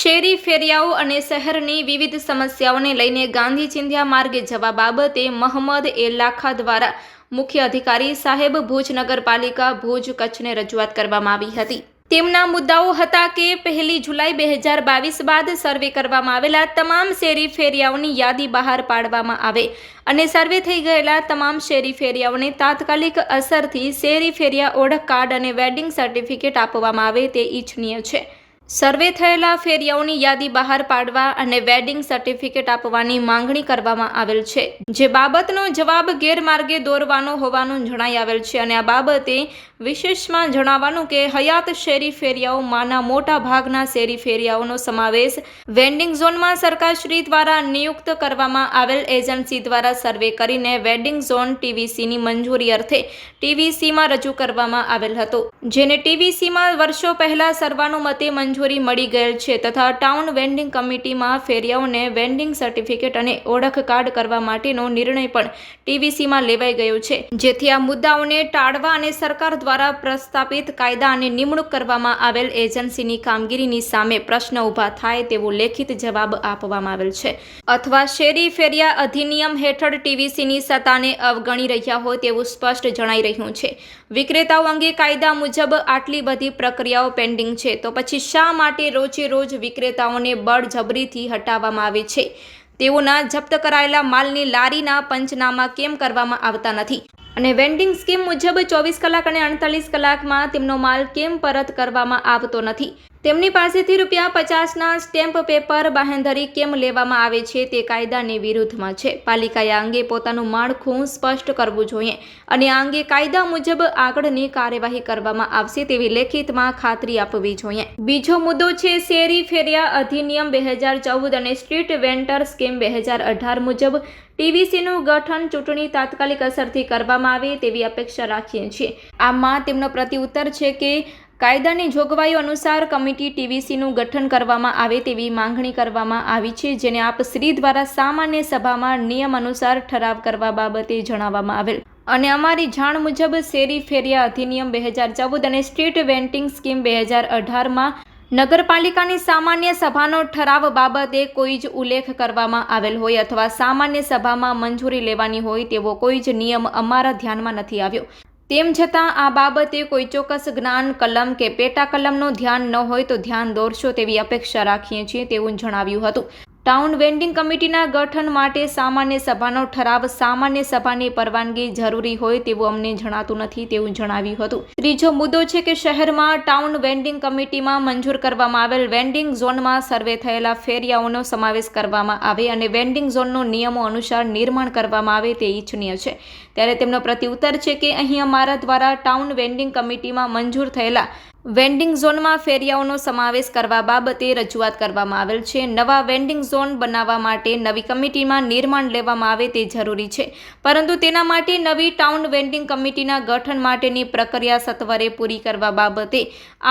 શેરી ફેરિયાઓ અને શહેરની વિવિધ સમસ્યાઓને લઈને ગાંધી ચિંધ્યા માર્ગે જવા બાબતે મહંમદ એ લાખા દ્વારા મુખ્ય અધિકારી સાહેબ ભુજ નગરપાલિકા ભુજ કચ્છને રજૂઆત કરવામાં આવી હતી. તેમના મુદ્દાઓ હતા કે પહેલી જુલાઈ બે હજાર બાવીસ બાદ સર્વે કરવામાં આવેલા તમામ શેરી ફેરિયાઓની યાદી બહાર પાડવામાં આવે અને સર્વે થઈ ગયેલા તમામ શેરી ફેરિયાઓને તાત્કાલિક અસરથી શેરી ફેરિયા ઓળખ કાર્ડ અને વેડિંગ સર્ટિફિકેટ આપવામાં આવે તે ઈચ્છનીય છે. સર્વે થયેલા ફેરિયાઓની યાદી બહાર પાડવા અને વેડિંગ સર્ટિફિકેટ આપવાની માંગણી કરવામાં આવેલ છે. જે બાબતનો જવાબ ગેરમાર્ગે દોરવાનો હોવાનું જણાઈ આવેલ છે અને આ બાબતે વિશેષમાં જણાવવાનું કે હયાત શેરી ફેરિયાઓમાંના મોટા ભાગના શેરી ફેરિયાઓનો સમાવેશ વેન્ડિંગ ઝોનમાં સરકારશ્રી દ્વારા નિયુક્ત કરવામાં આવેલ એજન્સી દ્વારા સર્વે કરીને વેડિંગ ઝોન ટીવીસીની મંજૂરી અર્થે ટીવીસીમાં રજૂ કરવામાં આવેલ હતો. જેને ટીવીસીમાં વર્ષો પહેલા સર્વાનુમતે મંજૂરી મળી ગયેલ છે તથા ટાઉન વેન્ડિંગ કમિટીમાં ફેરિયાઓને વેન્ડિંગ સર્ટિફિકેટ અને ઓળખ કાર્ડ કરવા માટેનો નિર્ણય પણ ટીવીસીમાં લેવાઈ ગયો છે. જેથી આ મુદ્દાઓને ટાળવા અને સરકાર દ્વારા પ્રસ્થાપિત કાયદા અને નિમણૂક કરવામાં આવેલ એજન્સીની કામગીરીની સામે પ્રશ્ન ઊભા થાય તેવો લેખિત જવાબ આપવામાં આવેલ છે. અથવા શેરી ફેરિયા અધિનિયમ હેઠળ ટીવીસીની સત્તાને અવગણી રહ્યા હોય તેવું સ્પષ્ટ જણાઈ રહ્યું છે. વિક્રેતાઓ અંગે કાયદા મુજબ આટલી બધી પ્રક્રિયાઓ પેન્ડિંગ છે. તો પછી શા માટે રોજે રોજ વિક્રેતાઓને બળજબરીથી હટાવવામાં આવે છે? તેઓના જપ્ત કરાયેલા માલની લારીના પંચનામા કેમ કરવામાં આવતા નથી? અને વેન્ડિંગ સ્કીમ મુજબ ચોવીસ કલાક અને અડતાલીસ કલાકમાં તેમનો માલ કેમ પરત કરવામાં આવતો નથી? તેમની પાસેથી રૂપિયા પચાસના સ્ટેમ્પ પેપર બાહેંધરી કેમ લેવામાં આવે છે તે કાયદાની વિરુદ્ધમાં છે. પાલિકાએ આ અંગે પોતાનું માળખું સ્પષ્ટ કરવું જોઈએ અને આ અંગે કાયદા મુજબ આગળની કાર્યવાહી કરવામાં આવશે તેવી લેખિતમાં ખાતરી આપવી જોઈએ. બીજો મુદ્દો છે શેરી ફેરિયા અધિનિયમ બે હજાર ચૌદ અને સ્ટ્રીટ વેન્ટર સ્કીમ બે હજાર અઢાર મુજબ ટીવીસીનું ગઠન ચૂંટણી તાત્કાલિક અસરથી કરવામાં આવે તેવી અપેક્ષા રાખીએ છીએ. આમાં તેમનો પ્રતિઉત્તર છે કે કાયદાની જોગવાઈઓ અનુસાર કમિટી ટીવીસીનું ગઠન કરવામાં આવે તેવી માંગણી કરવામાં આવી છે, જેને આપ શ્રી દ્વારા સામાન્ય સભામાં નિયમ અનુસાર ઠરાવ કરવા બાબતે જણાવવામાં આવેલ. અને અમારી જાણ મુજબ શેરી ફેરિયા અધિનિયમ બે હજાર ચૌદ અને સ્ટ્રીટ વેન્ટિંગ સ્કીમ બે હજાર અઢારમાં નગરપાલિકાની સામાન્ય સભાનો ઠરાવ બાબતે કોઈ જ ઉલ્લેખ કરવામાં આવેલ હોય અથવા સામાન્ય સભામાં મંજૂરી લેવાની હોય તેવો કોઈ જ નિયમ અમારા ધ્યાનમાં નથી આવ્યો. તેમ છતાં આ બાબતે કોઈ ચોક્કસ જ્ઞાન કલમ કે પેટા કલમનો ધ્યાન ન હોય તો ધ્યાન દોરશો તેવી અપેક્ષા રાખીએ છીએ તેવું જણાવ્યું હતું. ટાઉન વેન્ડિંગ કમિટીના ગઠન માટે સામાન્ય સભાનો ઠરાવ સામાન્ય સભાની પરવાનગી જરૂરી હોય તેવું અમને જણાતું નથી તેવું જણાવ્યું હતું. ત્રીજો મુદ્દો છે કે શહેરમાં ટાઉન વેન્ડિંગ કમિટીમાં મંજૂર કરવામાં આવેલ વેન્ડિંગ ઝોનમાં સર્વે થયેલા ફેરિયાઓનો સમાવેશ કરવામાં આવે અને વેન્ડિંગ ઝોનનો નિયમો અનુસાર નિર્માણ કરવામાં આવે તે ઇચ્છનીય છે. ત્યારે તેમનો પ્રત્યુત્તર છે કે અહીં અમારા દ્વારા ટાઉન વેન્ડિંગ કમિટીમાં મંજૂર થયેલા વેન્ડિંગ ઝોનમાં ફેરિયાઓનો સમાવેશ કરવા બાબતે રજૂઆત કરવામાં આવેલ છે. નવા વેન્ડિંગ ઝોન બનાવવા માટે નવી કમિટીમાં નિર્માણ લેવામાં આવે તે જરૂરી છે. પરંતુ તેના માટે નવી ટાઉન વેન્ડિંગ કમિટીના ગઠન માટેની પ્રક્રિયા સત્વરે પૂરી કરવા બાબતે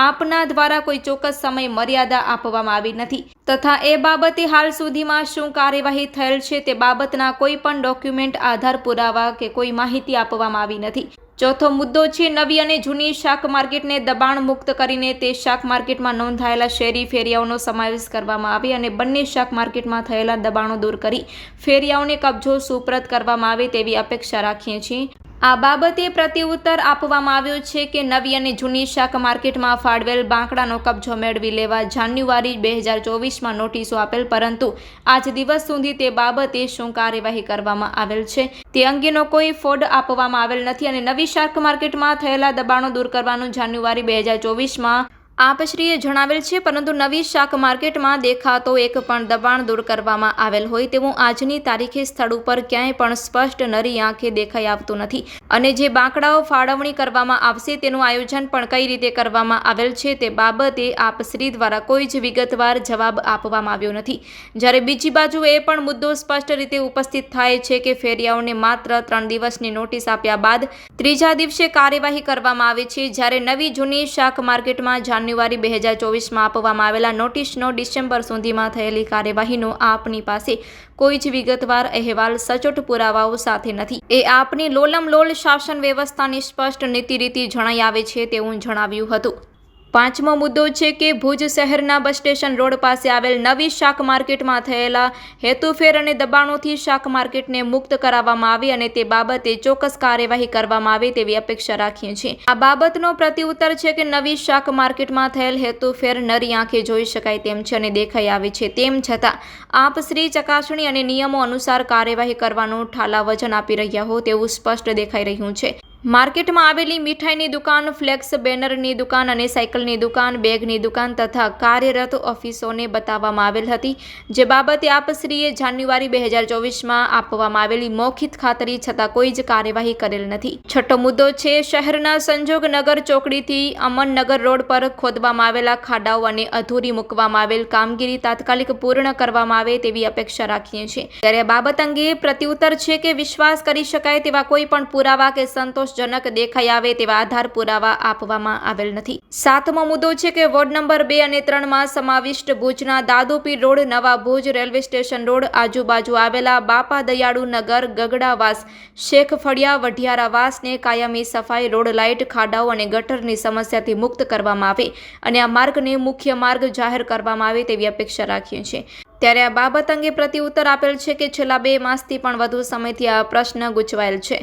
આપના દ્વારા કોઈ ચોક્કસ સમય મર્યાદા આપવામાં આવી નથી. તથા એ બાબતે હાલ સુધીમાં શું કાર્યવાહી થયેલ છે તે બાબતના કોઈ પણ ડોક્યુમેન્ટ, આધાર પુરાવા કે કોઈ માહિતી આપવામાં આવી નથી. ચોથો મુદ્દો છે, નવી અને જૂની શાક માર્કેટને દબાણ મુક્ત કરીને તે શાક માર્કેટમાં નોંધાયેલા શેરી ફેરિયાઓનો સમાવેશ કરવામાં આવે અને બંને શાક માર્કેટમાં થયેલા દબાણો દૂર કરી ફેરિયાઓને કબજો સુપ્રત કરવામાં આવે તેવી અપેક્ષા રાખીએ છીએ. આ બાબતે પ્રત્યુત્તર આપવામાં આવ્યો છે કે નવી અને જૂની શાક માર્કેટમાં ફાળવેલ બાંકડાનો કબજો મેળવી લેવા જાન્યુઆરી બે હજાર ચોવીસમાં નોટિસો આપેલ, પરંતુ આજ દિવસ સુધી તે બાબતે શું કાર્યવાહી કરવામાં આવેલ છે તે અંગેનો કોઈ ફોડ આપવામાં આવેલ નથી અને નવી શાક માર્કેટમાં થયેલા દબાણો દૂર કરવાનું જાન્યુઆરી બે હજાર ચોવીસમાં આપશ્રીએ જણાવેલ છે, પરંતુ નવી શાક માર્કેટમાં દેખાતો એક પણ દબાણ દૂર કરવામાં આવેલ હોય તેવું આજની તારીખે સ્થળ ઉપર ક્યાંય પણ સ્પષ્ટ નરી આંખે દેખાઈ આવતું નથી. અને જે બાંકડાઓ ફાળવણી કરવામાં આવશે તેનું આયોજન પણ કઈ રીતે કરવામાં આવેલ છે તે બાબતે આપશ્રી દ્વારા કોઈ જ વિગતવાર જવાબ આપવામાં આવ્યો નથી. જ્યારે બીજી બાજુ એ પણ મુદ્દો સ્પષ્ટ રીતે ઉપસ્થિત થાય છે કે ફેરિયાઓને માત્ર ત્રણ દિવસની નોટિસ આપ્યા બાદ ત્રીજા દિવસે કાર્યવાહી કરવામાં આવે છે. જ્યારે નવી જૂની શાક માર્કેટમાં જાન્યુ જાન્યુઆરી બે હજાર ચોવીસમાં આપવામાં આવેલા નોટિસનો ડિસેમ્બર સુધીમાં થયેલી કાર્યવાહીનો આપની પાસે કોઈ જ વિગતવાર અહેવાલ, સચોટ પુરાવાઓ સાથે નથી. એ આપની લોલમ લોલ શાસન વ્યવસ્થાની સ્પષ્ટ નીતિ રીતિ જણાઈ આવે છે તેવું જણાવ્યું હતું. પાંચમો મુદ્દો છે કે ભુજ શહેરના બસ સ્ટેશન રોડ પાસે આવેલ નવી શાક માર્કેટમાં થયેલા હેતુફેર અને દબાણોથી શાક માર્કેટને મુક્ત કરાવવામાં આવે અને તે બાબતે ચોક્કસ કાર્યવાહી કરવામાં આવે તેવી અપેક્ષા રાખીએ છીએ. આ બાબતનો પ્રતિઉત્તર છે કે નવી શાક માર્કેટમાં થયેલ હેતુફેર નરી આંખે જોઈ શકાય તેમ છે અને દેખાઈ આવે છે તેમ છતાં, આપ શ્રી ચકાસણી અને નિયમો અનુસાર કાર્યવાહી કરવાનું ઠાલા વજન આપી રહ્યા હો તેવું સ્પષ્ટ દેખાઈ રહ્યું છે. માર્કેટમાં આવેલી મીઠાઈની દુકાન, ફ્લેક્સ બેનરની દુકાન અને સાયકલની દુકાન, બેગની દુકાન તથા કાર્યરત ઓફિસોને બતાવવામાં આવેલ હતી. જે બાબતે આપશ્રીએ જાન્યુઆરી બે હજાર ચોવીસમાં આપવામાં આવેલી મૌખિત ખાતરી છતાં કોઈ જ કાર્યવાહી કરેલ નથી. છઠ્ઠો મુદ્દો છે, શહેરના સંજોગનગર ચોકડીથી અમનનગર રોડ પર ખોદવામાં આવેલા ખાડાઓ અને અધૂરી મૂકવામાં આવેલ કામગીરી તાત્કાલિક પૂર્ણ કરવામાં આવે તેવી અપેક્ષા રાખીએ છીએ. ત્યારે બાબત અંગે પ્રત્યુત્તર છે કે વિશ્વાસ કરી શકાય તેવા કોઈ પણ પુરાવા કે સંતોષ સંતોષજનક દેખાઈ આવે તેવા આધાર પુરાવા આપવામાં આવેલ નથી. સાતમો મુદ્દો છે કે વોર્ડ નંબર બે અને ત્રણમાં સમાવિષ્ટ ભુજના દાદુપીર રોડ, નવા ભુજ રેલવે સ્ટેશન રોડ, આજુબાજુ આવેલા બાપા દયાળુ નગર, ગગડાવાસ, શેખ ફળિયા, વઢિયારાવાસને કાયમી સફાઈ, રોડ લાઇટ, ખાડાઓ અને ગટરની સમસ્યાથી મુક્ત કરવામાં આવે. અને આ માર્ગને મુખ્ય માર્ગ જાહેર કરવામાં આવે તેવી અપેક્ષા રાખીએ છીએ. ત્યારે આ બાબત અંગે પ્રત્યુત્તર આપેલ છે કે છેલ્લા બે માસથી પણ વધુ સમયથી આ પ્રશ્ન ગૂંચવાયેલ છે.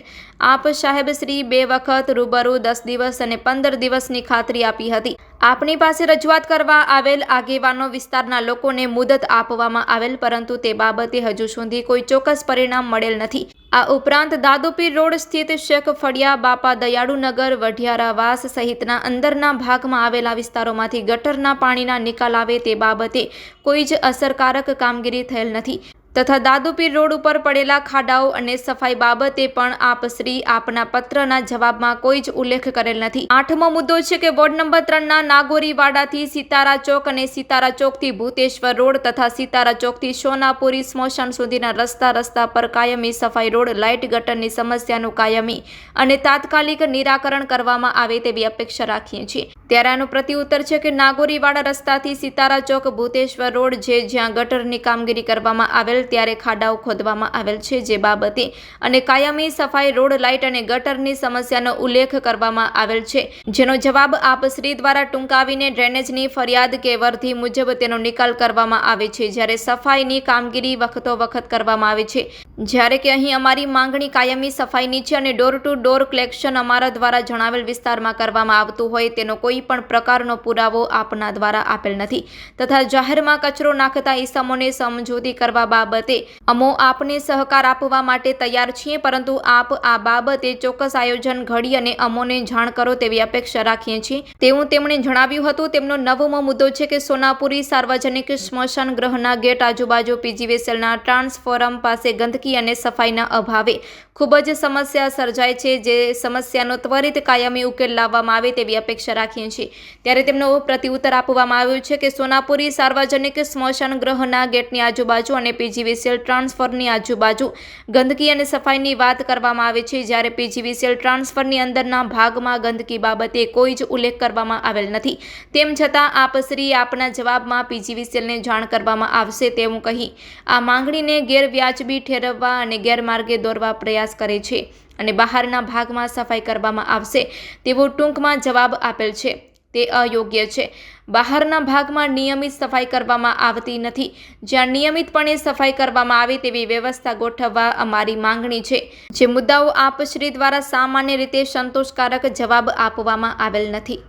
આપ સાહેબ શ્રી બે વખત રૂબરૂ દસ દિવસ અને પંદર દિવસની ખાતરી આપી હતી. આપની પાસે રજૂઆત કરવા આવેલ આગેવાનો વિસ્તારના લોકોને મુદત આપવામાં આવેલ, પરંતુ તે બાબતે હજુ સુધી કોઈ ચોક્કસ પરિણામ મળેલ નથી. આ ઉપરાંત દાદુપીર રોડ સ્થિત શેખ ફળિયા બાપા દયાળુનગર વઢિયારાવાસ સહિતના અંદરના ભાગમાં આવેલા વિસ્તારોમાંથી ગટરના પાણીના નિકાલ આવે તે બાબતે કોઈ જ અસરકારક કામગીરી થયેલ નથી. તથા દાદુપીર રોડ ઉપર પડેલા ખાડાઓ અને સફાઈ બાબતે પણ આપ શ્રી આપના પત્રના જવાબમાં કોઈ જ ઉલ્લેખ કરેલ નથી. આઠમો મુદ્દો છે કે વોર્ડ નંબર ત્રણના નાગોરીવાડાથી સિતારા ચોક અને સિતારા ચોકથી ભૂતેશ્વર રોડ તથા સિતારા ચોકથી સોનાપુરી સ્મશાન સુધીના રસ્તા રસ્તા પર કાયમી સફાઈ રોડ, લાઇટ ગટરની સમસ્યાનું કાયમી અને તાત્કાલિક નિરાકરણ કરવામાં આવે તેવી અપેક્ષા રાખીએ છીએ. ત્યારે આનું પ્રત્યુત્તર છે કે નાગોરીવાડા રસ્તાથી સિતારા ચોક, ભૂતેશ્વર રોડ જે જ્યાં ગટરની કામગીરી કરવામાં આવેલ ત્યારે ખાડાઓ ખોદવામાં આવેલ છે જે બાબતે અને કાયમી સફાઈ, રોડ લાઇટ અને ગટરની સમસ્યાનો ઉલ્લેખ કરવામાં આવેલ છે. જેનો જવાબ આપ શ્રી દ્વારા ટૂંકાવીને ડ્રેનેજની ફરિયાદ કે વર્ધી મુજબ તેનો નિકાલ કરવામાં આવે છે. જ્યારે સફાઈની કામગીરી વખતો વખત કરવામાં આવે છે. જ્યારે કે અહીં અમારી માંગણી કાયમી સફાઈની છે અને ડોર ટુ ડોર કલેક્શન અમારા દ્વારા જણાવેલ વિસ્તારમાં કરવામાં આવતું હોય તેનો કોઈ પણ પ્રકારનો પુરાવો આપના દ્વારા આપેલ નથી. તથા જાહેરમાં કચરો નાખતા ઈસમોને સમજૂતી કરવા બાબતે અમો આપને સહકાર આપવા માટે તૈયાર છીએ, પરંતુ આપ આ બાબતે ચોક્કસ આયોજન ઘડી અને અમોને જાણ કરો તેવી અપેક્ષા રાખીએ છીએ. તેવું તેમણે જણાવ્યું હતું. તેમનો નવમો મુદ્દો છે કે સોનાપુરી સાર્વજનિક સ્મશાન ગ્રહના ગેટ આજુબાજુ પીજીવીસીએલના ટ્રાન્સફોરમ પાસે ગંદકી અને સફાઈના અભાવે ખૂબ જ સમસ્યા સર્જાય છે, જે સમસ્યાનો ત્વરિત કાયમી ઉકેલ લાવવામાં આવે તેવી અપેક્ષા રાખીએ છીએ ત્યારે તેમનો પ્રત્યુત્તર આપવામાં આવ્યું છે કે સોનાપુરી, સાર્વજનિક સ્મશાન ગ્રહના ગેટની આજુબાજુ અને પીજીવીસીએલ ટ્રાન્સફરની આજુબાજુ ગંદકી અને સફાઈની વાત કરવામાં આવે છે. જ્યારે પીજીવીસીએલ ટ્રાન્સફરની અંદરના ભાગમાં ગંદકી બાબતે કોઈ જ ઉલ્લેખ કરવામાં આવેલ નથી. તેમ છતાં આપશ્રી આપના જવાબમાં પીજીવીસીએલને જાણ કરવામાં આવશે તેવું કહી આ માંગણીને ગેરવ્યાજબી ઠેરવવા અને ગેરમાર્ગે દોરવા પ્રયાસ કરે છે. અને બહારના ભાગમાં સફાઈ કરવામાં આવશે તેવો ટૂંકમાં જવાબ આપેલ છે. તે અયોગ્ય છે. બહારના ભાગમાં નિયમિત સફાઈ કરવામાં આવતી નથી. જ્યાં નિયમિતપણે સફાઈ કરવામાં આવે તેવી વ્યવસ્થા ગોઠવવા અમારી માંગણી છે. જે મુદ્દાઓ આપશ્રી દ્વારા સામાન્ય રીતે સંતોષકારક જવાબ આપવામાં આવેલ નથી.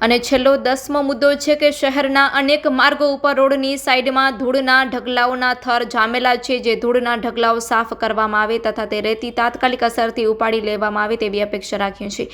અને છેલ્લો દસમો મુદ્દો છે કે શહેરના અનેક માર્ગો ઉપર રોડની સાઈડમાં ધૂળના ઢગલાઓના થર જામેલા છે, જે ધૂળના ઢગલાઓ સાફ કરવામાં આવે તથા તે રેતી તાત્કાલિક અસરથી ઉપાડી લેવામાં આવે તેવી અપેક્ષા રાખીએ છીએ.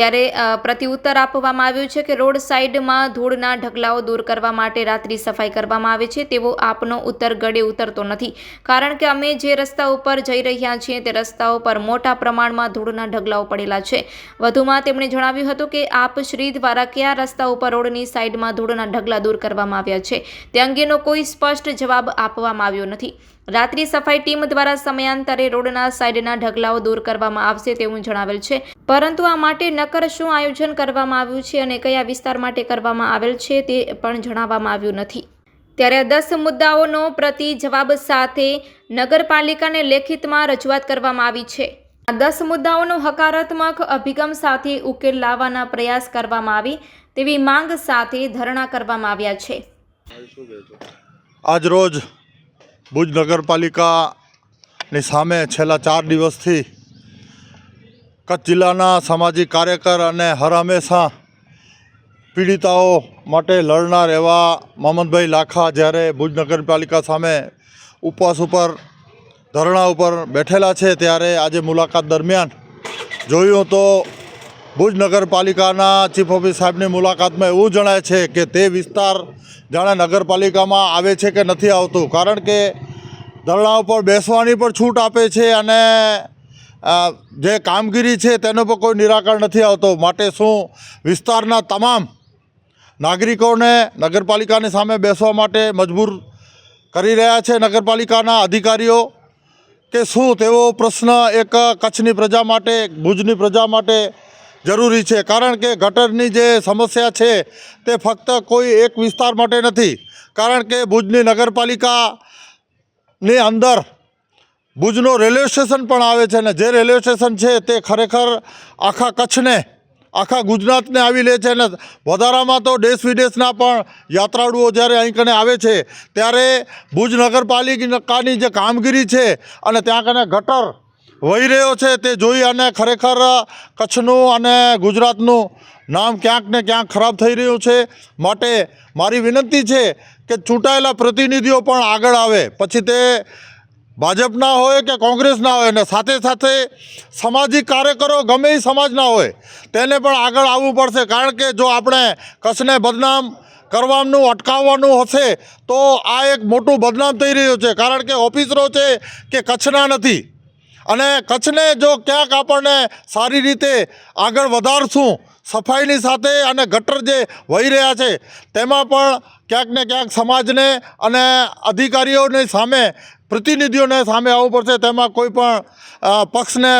ત્યારે અ, પ્રત્યુત્તર આપવામાં આવ્યું છે કે રોડ સાઈડમાં ધૂળના ઢગલાઓ દૂર કરવા માટે રાત્રિ સફાઈ કરવામાં આવે છે. તેવો આપનો ઉત્તર ગળે ઉતરતો નથી. કારણ કે અમે જે રસ્તા ઉપર જઈ રહ્યા છીએ તે રસ્તાઓ પર મોટા પ્રમાણમાં ધૂળના ઢગલાઓ પડેલા છે. વધુમાં તેમણે જણાવ્યું હતું કે આપ શ્રી દ્વારા કયા રસ્તા ઉપર રોડની સાઈડમાં ધૂળના ઢગલા દૂર કરવામાં આવ્યા છે? તે અંગેનો કોઈ સ્પષ્ટ જવાબ આપવામાં આવ્યો નથી. રાત્રિ સફાઈ ટીમ દ્વારા સમયાંતરે રોડના સાઈડના ઢગલાઓ દૂર કરવામાં આવશે તેવું જણાવેલ છે. પરંતુ આ માટે નક્કર શું આયોજન કરવામાં આવ્યું છે અને કયા વિસ્તાર માટે કરવામાં આવેલ છે તે પણ જણાવવામાં આવ્યું નથી. ત્યારે દસ મુદ્દાઓનો પ્રતિ જવાબ સાથે નગરપાલિકાને લેખિતમાં રજૂઆત કરવામાં આવી છે. આ દસ મુદ્દાઓનો હકારાત્મક અભિગમ સાથે ઉકેલ લાવવાના પ્રયાસ કરવામાં આવી તેવી માંગ સાથે ધરણા કરવામાં આવ્યા છે. આજ રોજ ભુજ નગરપાલિકાની સામે છેલ્લા ચાર દિવસથી કચ્છ જિલ્લાના સામાજિક કાર્યકર અને હર હંમેશા પીડિતાઓ માટે લડનાર એવા મોહમ્મદભાઈ લાખા જ્યારે ભુજ નગરપાલિકા સામે ઉપવાસ ઉપર, ધરણા ઉપર બેઠેલા છે, ત્યારે આજે મુલાકાત દરમિયાન જોયું તો ભુજ નગરપાલિકાના ચીફ ઓફિસ સાહેબની મુલાકાતમાં એવું જણાય છે કે તે વિસ્તાર જાણે નગરપાલિકામાં આવે છે કે નથી આવતું. કારણ કે ધરણા ઉપર બેસવાની પણ છૂટ આપે છે અને જે કામગીરી છે તેનો પણ કોઈ નિરાકરણ નથી આવતો. માટે શું વિસ્તારના તમામ નાગરિકોને નગરપાલિકાની સામે બેસવા માટે મજબૂર કરી રહ્યા છે નગરપાલિકાના અધિકારીઓ? કે શું તેવો પ્રશ્ન એક કચ્છની પ્રજા માટે, ભુજની પ્રજા માટે જરૂરી છે. કારણ કે ગટરની જે સમસ્યા છે તે ફક્ત કોઈ એક વિસ્તાર માટે નથી. કારણ કે ભુજની નગરપાલિકાની અંદર ભુજનો રેલવે સ્ટેશન પણ આવે છે ને જે રેલવે સ્ટેશન છે તે ખરેખર આખા કચ્છને, આખા ગુજરાતને આવી લે છે અને વધારામાં તો દેશ વિદેશના પણ યાત્રાળુઓ જ્યારે અહીં કને આવે છે, ત્યારે ભુજ નગરપાલિકાની જે કામગીરી છે અને ત્યાં કને ગટર વહી રહ્યો છે તે જોઈ અને ખરેખર કચ્છનું અને ગુજરાતનું નામ ક્યાંક ને ક્યાંક ખરાબ થઈ રહ્યું છે. માટે મારી વિનંતી છે કે ચૂંટાયેલા પ્રતિનિધિઓ પણ આગળ આવે. પછી તે ભાજપના હોય કે કોંગ્રેસના હોય અને સાથે સાથે સામાજિક કાર્યકરો ગમે એ સમાજના હોય, તેને પણ આગળ આવવું પડશે. કારણ કે જો આપણે કચ્છને બદનામ કરવાનું, અટકાવવાનું હશે, તો આ એક મોટું બદનામ થઈ રહ્યું છે. કારણ કે ઓફિસરો છે કે કચ્છના નથી. અને કચ્છને જો ક્યાંક આપણને સારી રીતે આગળ વધારશું, સફાઈની સાથે અને ગટર જે વહી રહ્યા છે, તેમાં પણ ક્યાંક ને ક્યાંક સમાજને અને અધિકારીઓની સામે, પ્રતિનિધિઓને સામે આવવું પડશે. તેમાં કોઈ પણ પક્ષને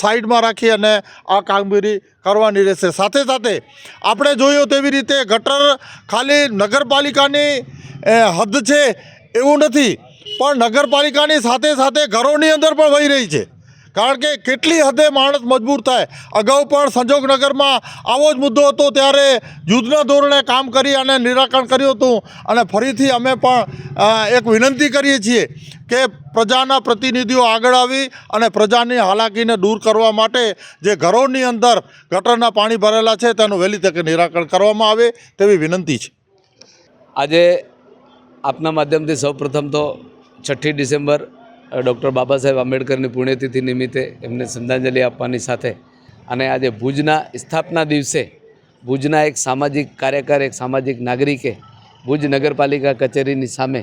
સાઈડમાં રાખી અને આ કામગીરી કરવાની રહેશે. સાથે સાથે આપણે જોયું તેવી રીતે ગટર ખાલી નગરપાલિકાની હદ છે એવું નથી. પણ નગરપાલિકાની સાથે સાથે ઘરોની અંદર પણ વહી રહી છે. કારણ કે કેટલી હદે માણસ મજબૂર થાય. અગાઉ પણ સંજોગનગરમાં આવો જ મુદ્દો હતો, ત્યારે યુદ્ધના ધોરણે કામ કરી અને નિરાકરણ કર્યું હતું. અને ફરીથી અમે પણ એક વિનંતી કરીએ છીએ કે પ્રજાના પ્રતિનિધિઓ આગળ આવી અને પ્રજાની હાલાકીને દૂર કરવા માટે જે ઘરોની અંદર ગટરના પાણી ભરેલા છે, તેનું વહેલી તકે નિરાકરણ કરવામાં આવે તેવી વિનંતી છે. આજે આપના માધ્યમથી સૌપ્રથમ તો છઠ્ઠી ડિસેમ્બર ડૉક્ટર બાબા સાહેબ આંબેડકરની પુણ્યતિથિ નિમિત્તે એમને શ્રદ્ધાંજલિ આપવાની સાથે અને આજે ભુજના સ્થાપના દિવસે ભુજના એક સામાજિક કાર્યકર, એક સામાજિક નાગરિકે ભુજ નગરપાલિકા કચેરીની સામે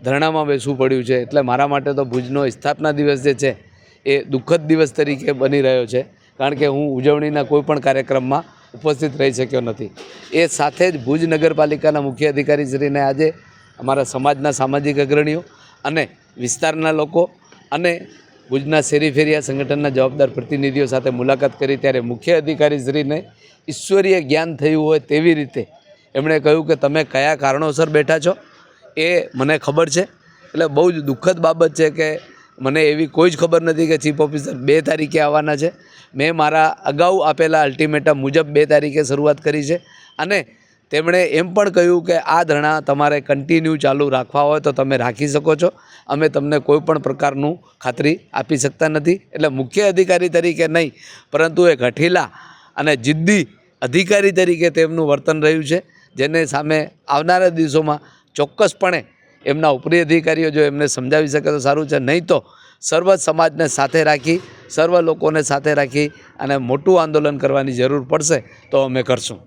ધરણામાં બેસવું પડ્યું છે. એટલે મારા માટે તો ભુજનો સ્થાપના દિવસ જે છે એ દુઃખદ દિવસ તરીકે બની રહ્યો છે. કારણ કે હું ઉજવણીના કોઈપણ કાર્યક્રમમાં ઉપસ્થિત રહી શક્યો નથી. એ સાથે જ ભુજ નગરપાલિકાના મુખ્ય અધિકારીશ્રીને આજે અમારા સમાજના સામાજિક અગ્રણીઓ અને વિસ્તારના લોકો અને ભુજના શેરી ફેરિયા સંગઠનના જવાબદાર પ્રતિનિધિઓ સાથે મુલાકાત કરી ત્યારે મુખ્ય અધિકારીશ્રીને ઈશ્વરીય જ્ઞાન થયું હોય તેવી રીતે એમણે કહ્યું કે તમે કયા કારણોસર બેઠા છો એ મને ખબર છે. એટલે બહુ જ દુઃખદ બાબત છે કે મને એવી કોઈ જ ખબર નથી કે ચીફ ઓફિસર બે તારીખે આવવાના છે. મેં મારા અગાઉ આપેલા અલ્ટિમેટમ મુજબ બે તારીખે શરૂઆત કરી છે અને તેમણે એમ પણ કહ્યું કે આ ધરણા તમારે કન્ટિન્યુ ચાલુ રાખવા હોય તો તમે રાખી શકો છો. અમે તમને કોઈ પણ પ્રકારનું ખાતરી આપી શકતા નથી. એટલે મુખ્ય અધિકારી તરીકે નહીં, પરંતુ એક હઠીલા અને જિદ્દી અધિકારી તરીકે તેમનું વર્તન રહ્યું છે, જેને સામે આવનારા દિવસોમાં ચોક્કસપણે એમના ઉપરી અધિકારીઓ જો એમને સમજાવી શકે તો સારું છે. નહીં તો સર્વ સમાજને સાથે રાખી, સર્વ લોકોને સાથે રાખી અને મોટું આંદોલન કરવાની જરૂર પડશે તો અમે કરશું.